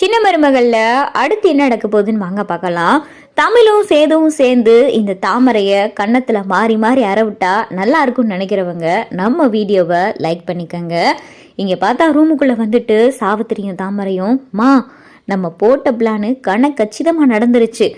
சின்ன மருமகளில் அடுத்து என்ன நடக்க போகுதுன்னு வாங்க பார்க்கலாம். தமிழும் சேதுவும் சேர்ந்து இந்த தாமரையை கன்னத்தில் மாறி மாறி அறவிட்டா நல்லா இருக்கும்னு நினைக்கிறவங்க நம்ம வீடியோவை லைக் பண்ணிக்கோங்க. இங்கே பார்த்தா ரூமுக்குள்ளே வந்துட்டு சாவித்திரியும் தாமரையும் மா நம்ம போட்ட பிளானு கண கச்சிதமாக நடந்துருச்சு.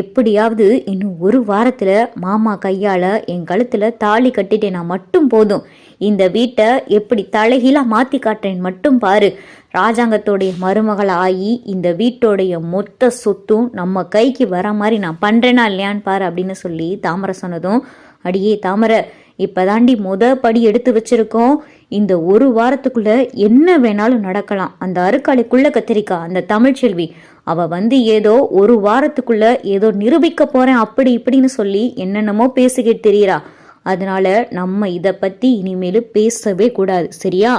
எப்படியாவது இன்னும் ஒரு வாரத்தில் மாமா கையால் என் கழுத்தில் தாலி கட்டிட்டேனா மட்டும் போதும். இந்த வீட்டை எப்படி தலைகீழாக மாற்றி காட்டுறேன் மட்டும் பாரு. ராஜாங்கத்தோடைய மருமகள் ஆகி இந்த வீட்டோடைய மொத்த சொத்தும் நம்ம கைக்கு வர மாதிரி நான் பண்றேனா இல்லையான்னு பாரு அப்படின்னு சொல்லி தாமரை சொன்னதும் அடியே தாமரை இப்பதாண்டி முத படி எடுத்து வச்சிருக்கோம். இந்த ஒரு வாரத்துக்குள்ள என்ன வேணாலும் நடக்கலாம். அந்த அருக்காளிக்குள்ள கத்திரிக்கா அந்த தமிழ்ச்செல்வி அவ வந்து ஏதோ ஒரு வாரத்துக்குள்ள ஏதோ நிரூபிக்க போறேன் அப்படி இப்படின்னு சொல்லி என்னென்னமோ பேசிக்கிட்டு தெரியறா. அதனால நம்ம இதை பத்தி இனிமேல் பேசவே கூடாது சரியா?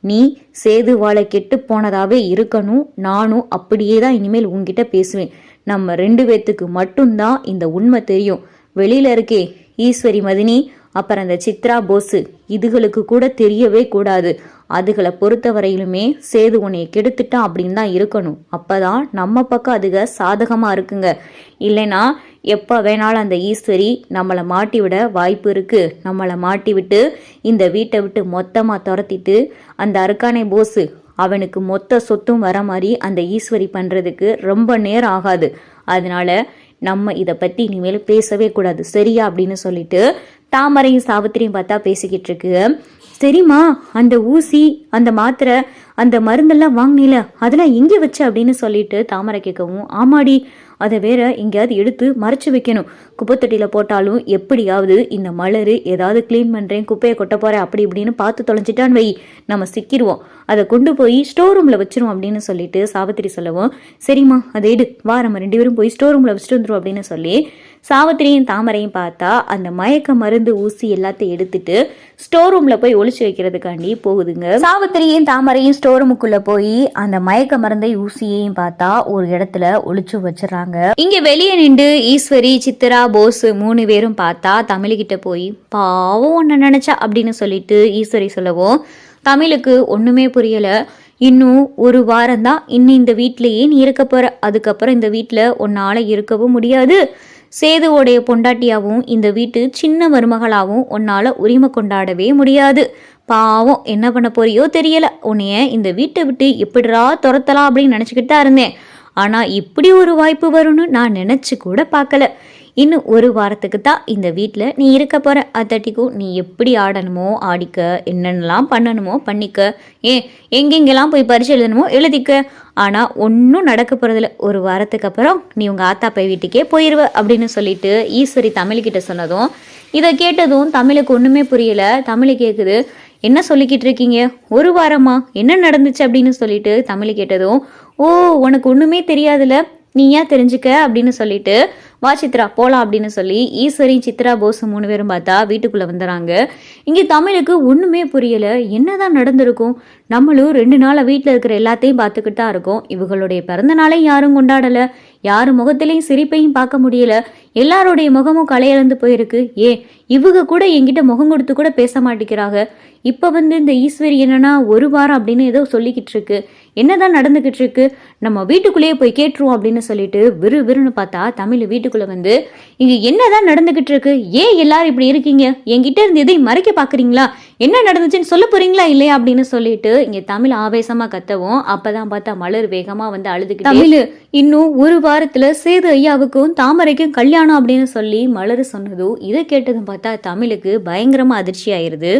நீ சேது வாழை கெட்டு போனதாவே இருக்கணும் நானும் அப்படியே தான் இனிமேல் உன்கிட்ட பேசுவேன். நம்ம ரெண்டு பேத்துக்கு மட்டும்தான் இந்த உண்மை தெரியும். வெளியில இருக்கே ஈஸ்வரி மதினி அப்புறம் அந்த சித்ரா போஸு இதுகளுக்கு கூட தெரியவே கூடாது. அதுகளை பொறுத்தவரையிலுமே சேது உன்னை கெடுத்துட்டான் அப்படின்னு தான் இருக்கணும். அப்போதான் நம்ம பக்கம் அதுக சாதகமாக இருக்குங்க. இல்லைன்னா எப்போ வேணாலும் அந்த ஈஸ்வரி நம்மளை மாட்டி விட வாய்ப்பு இருக்குது நம்மளை மாட்டி விட்டு இந்த வீட்டை விட்டு மொத்தமாக துரத்திட்டு அந்த அருக்கானை போஸு அவனுக்கு மொத்த சொத்தும் வர மாதிரி அந்த ஈஸ்வரி பண்ணுறதுக்கு ரொம்ப நேரம் ஆகாது. அதனால நம்ம இதை பற்றி இனிமேல் பேசவே கூடாது. சரியா அப்படின்னு சொல்லிட்டு தாமரையும் சாவித்திரியும் பார்த்தா பேசிக்கிட்டு இருக்கு சரிம்மா அந்த ஊசி அந்த மாத்திரை அந்த மருந்தெல்லாம் வாங்கினில அதெல்லாம் எங்கே வச்ச அப்படின்னு சொல்லிட்டு தாமரை கேட்கவும் ஆமாடி அதை வேற எங்கேயாவது எடுத்து மறைச்சு வைக்கணும். குப்பைத்தொட்டியில் போட்டாலும் எப்படியாவது இந்த மலர் ஏதாவது க்ளீன் பண்ணுறேன் குப்பையை கொட்ட போகிறேன் அப்படி இப்படின்னு பார்த்து தொலைஞ்சிட்டான்னு வை. நம்ம சிக்கிடுவோம் அதை கொண்டு போய் ஸ்டோர் ரூமில் வச்சிரும் அப்படின்னு சொல்லிட்டு சாவித்திரி சொல்லவும் சரிம்மா அதை எடு. வா நம்ம ரெண்டு பேரும் போய் ஸ்டோர் ரூமில் வச்சுட்டு வந்துடும் அப்படின்னு சொல்லி சாவித்திரியும் தாமரையும் பார்த்தா அந்த மயக்க மருந்து ஊசி எல்லாத்தையும் எடுத்துட்டு ஸ்டோர் ரூம்ல போய் ஒழிச்சு வைக்கிறதுக்காண்டி போகுதுங்க. சாவித்திரியும் தாமரையும் ஸ்டோர் ரூமுக்குள்ள போய் அந்த மயக்க மருந்தை ஊசியையும் பார்த்தா ஒரு இடத்துல ஒழிச்சு வச்சிடறாங்க. இங்க வெளியே நின்று ஈஸ்வரி சித்ரா போஸ் மூணு பேரும் பார்த்தா தமிழ்கிட்ட போய் பாவம் ஒன்னு நினைச்சா அப்படின்னு சொல்லிட்டு ஈஸ்வரி சொல்லவும் தமிழுக்கு ஒண்ணுமே புரியல. இன்னும் ஒரு வாரம் தான் இன்னும் இந்த வீட்டிலேயே நீ இருக்க போற. அதுக்கப்புறம் இந்த வீட்டில் உன்னால இருக்கவும் முடியாது. சேதுவோடைய பொண்டாட்டியாகவும் இந்த வீட்டு சின்ன மருமகளாகவும் உன்னால் உரிமை கொண்டாடவே முடியாது. பாவம் என்ன பண்ண போறியோ தெரியல. உன்னைய இந்த வீட்டை விட்டு எப்படிரா துரத்தலாம் அப்படின்னு நினச்சிக்கிட்டு தான் இருந்தேன். ஆனால் இப்படி ஒரு வாய்ப்பு வரும்னு நான் நினச்சி கூட பார்க்கல. இன்னும் ஒரு வாரத்துக்கு தான் இந்த வீட்டில் நீ இருக்க போகிற அத்தட்டிக்கும் நீ எப்படி ஆடணுமோ ஆடிக்க என்னென்னலாம் பண்ணணுமோ பண்ணிக்க. ஏன் எங்கெங்கெல்லாம் போய் பரிசு எழுதணுமோ எழுதிக்க. ஆனால் ஒன்றும் நடக்க போகிறதில்ல ஒரு வாரத்துக்கு அப்புறம் நீ உங்கள் ஆத்தா போய் வீட்டுக்கே போயிடுவ அப்படின்னு சொல்லிட்டு ஈஸ்வரி தமிழ்கிட்ட சொன்னதும் இதை கேட்டதும் தமிழுக்கு ஒன்றுமே புரியலை. தமிழ் கேட்குது என்ன சொல்லிக்கிட்டு இருக்கீங்க? ஒரு வாரமா? என்ன நடந்துச்சு? அப்படின்னு சொல்லிட்டு தமிழ் கேட்டதும் ஓ உனக்கு ஒன்றுமே தெரியாதுல்ல. நீ ஏன் தெரிஞ்சுக்க? அப்படின்னு சொல்லிட்டு வா சித்ரா போலாம் அப்படின்னு சொல்லி ஈஸ்வரி சித்ரா போஸ் மூணு பேரும் பார்த்தா வீட்டுக்குள்ள வந்துடுறாங்க இங்கே தமிழுக்கு ஒன்றுமே புரியலை. என்னதான் நடந்திருக்கும்? நம்மளும் ரெண்டு நாளாக வீட்டில் இருக்கிற எல்லாத்தையும் பார்த்துக்கிட்டு தான் இருக்கோம். இவங்களுடைய பிறந்த நாளை யாரும் கொண்டாடலை. யார் முகத்திலையும் சிரிப்பையும் பார்க்க முடியல. எல்லாருடைய முகமும் கலையறந்து போயிருக்கு. ஏ இவங்க கூட என்கிட்ட முகம் கொடுத்து கூட பேச மாட்டேங்கிறாங்க. இப்போ வந்து இந்த ஈஸ்வரி என்னன்னா ஒரு வாரம் அப்படின்னு ஏதோ சொல்லிக்கிட்டு இருக்கு. என்னதான் நடந்துகிட்டு இருக்கு? நம்ம வீட்டுக்குள்ளேயே போய் கேட்டுருவோம் அப்படின்னு சொல்லிட்டு விறு விறுன்னு பார்த்தா தமிழ் வீட்டுக்குள்ள வந்து இங்க என்னதான் நடந்துகிட்டு இருக்கு? ஏன் எல்லாரும் இப்படி இருக்கீங்க? என்கிட்ட இருந்து எதையும் மறைக்க பாக்குறீங்களா என்ன நடந்துச்சுன்னு சொல்ல போறீங்களா இல்லையா அப்படின்னு சொல்லிட்டு இங்க தமிழ் ஆவேசமா கத்தவும் அப்பதான் பார்த்தா மலர் வேகமா வந்து அழுதுகிட்டு தமிழ். இன்னும் ஒரு வாரத்துல சேது ஐயாவுக்கும் தாமரைக்கும் கல்யாணம் அப்படின்னு சொல்லி மலர் சொன்னதும் இதை கேட்டதும் பார்த்தா தமிழுக்கு பயங்கரமா அதிர்ச்சி ஆயிருது